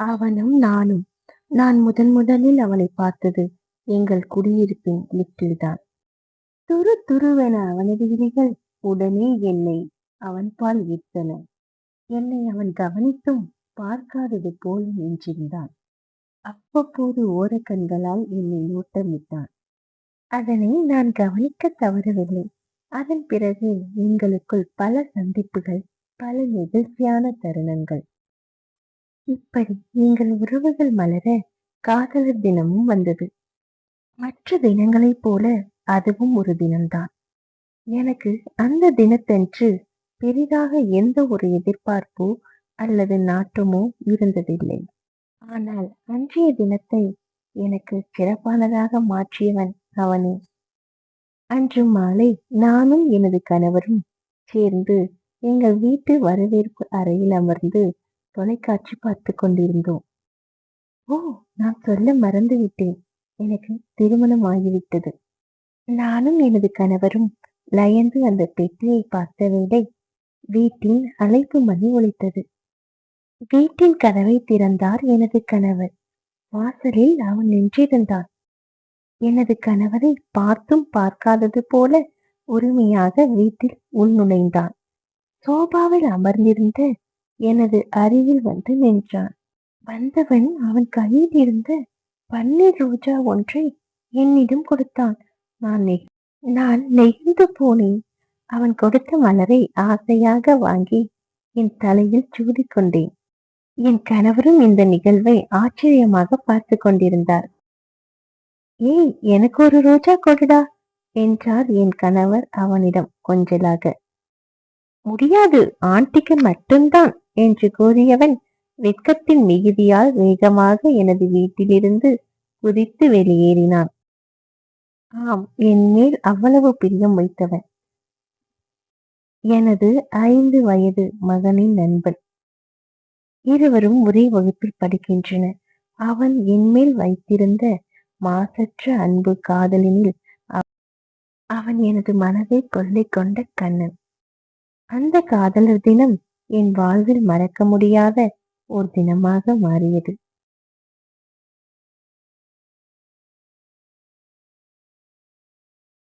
அவனும் நானும். நான் முதன் முதலில் அவனை பார்த்தது எங்கள் குடியிருப்பின் லிப்டில்தான் துரு துருவென அவனது விழிகள் உடனே என்னை அவன் பால் ஈர்த்தன என்னை அவன் கவனித்தும் பார்க்காதது போல் நின்றிருந்தான். அவ்வப்போது ஓரக்கண்களால் என்னை நோட்டமிட்டான் அதனை நான் கவனிக்க தவறவில்லை. அதன் பிறகு எங்களுக்குள் பல சந்திப்புகள் பல நெகிழ்ச்சியான தருணங்கள். இப்படி எங்கள் உறவுகள் மலர காதலர் தினமும் வந்தது. மற்ற தினங்களைப் போல அதுவும் ஒரு தினம்தான். எனக்கு அந்த தினத்தன்று பெரிதாக எந்த ஒரு எதிர்பார்ப்போ அல்லது நாட்டமோ இருந்ததில்லை. ஆனால் அன்றைய தினத்தை எனக்கு சிறப்பானதாக மாற்றியவன் அவனே. அன்று மாலை நானும் எனது கணவரும் சேர்ந்து எங்கள் வீட்டு வரவேற்பு அறையில் அமர்ந்து தொலைக்காட்சி பார்த்து கொண்டிருந்தோம். ஓ நான் சொல்ல மறந்து விட்டேன் எனக்கு திருமணம் ஆகிவிட்டது. நானும் எனது கணவரும் லயந்து அந்த பெட்டியை பார்த்த வேளை வீட்டின் அழைப்பு மணி ஒலித்தது. வீட்டின் கதவை திறந்தார் எனது கணவர். வாசலில் அவன் நின்றிருந்தான். எனது கணவரை பார்த்தும் பார்க்காதது போல உரிமையாக வீட்டில் உள்நுழைந்தான். சோபாவில் அமர்ந்திருந்த எனது அருகில் வந்து நின்றான். வந்தவன் அவன் கையில் இருந்த பன்னீர் ரோஜா ஒன்றை என்னிடம் கொடுத்தான். நான் நான் நெகிழ்ந்து போனேன். அவன் கொடுத்த மலரை ஆசையாக வாங்கி என் தலையில் சூடிக்கொண்டேன் என் கணவரும் இந்த நிகழ்வை ஆச்சரியமாக பார்த்து கொண்டிருந்தார். ஏய் எனக்கு ஒரு ரோஜா கொடுடா என்றார் என் கணவர் அவனிடம் கொஞ்சலாக. முடியாது ஆண்டிக்கு மட்டும்தான் என்று கூறியவன் வெட்கத்தின் மிகுதியால் வேகமாக எனது வீட்டிலிருந்து குதித்து வெளியேறினான். ஆம் என் மேல் அவ்வளவு பிரியம் வைத்தவன். எனது ஐந்து வயது மகனின் நண்பன். இருவரும் ஒரே வகுப்பில் படிக்கின்றனர். அவன் என்மேல் வைத்திருந்த மாசற்ற அன்பு காதலினில் அவன் எனது மனதை கொள்ளை கொண்ட கண்ணன். அந்த காதலர் தினம் என் வாழ்வில் மறக்க முடியாத ஒரு தினமாக மாறியது.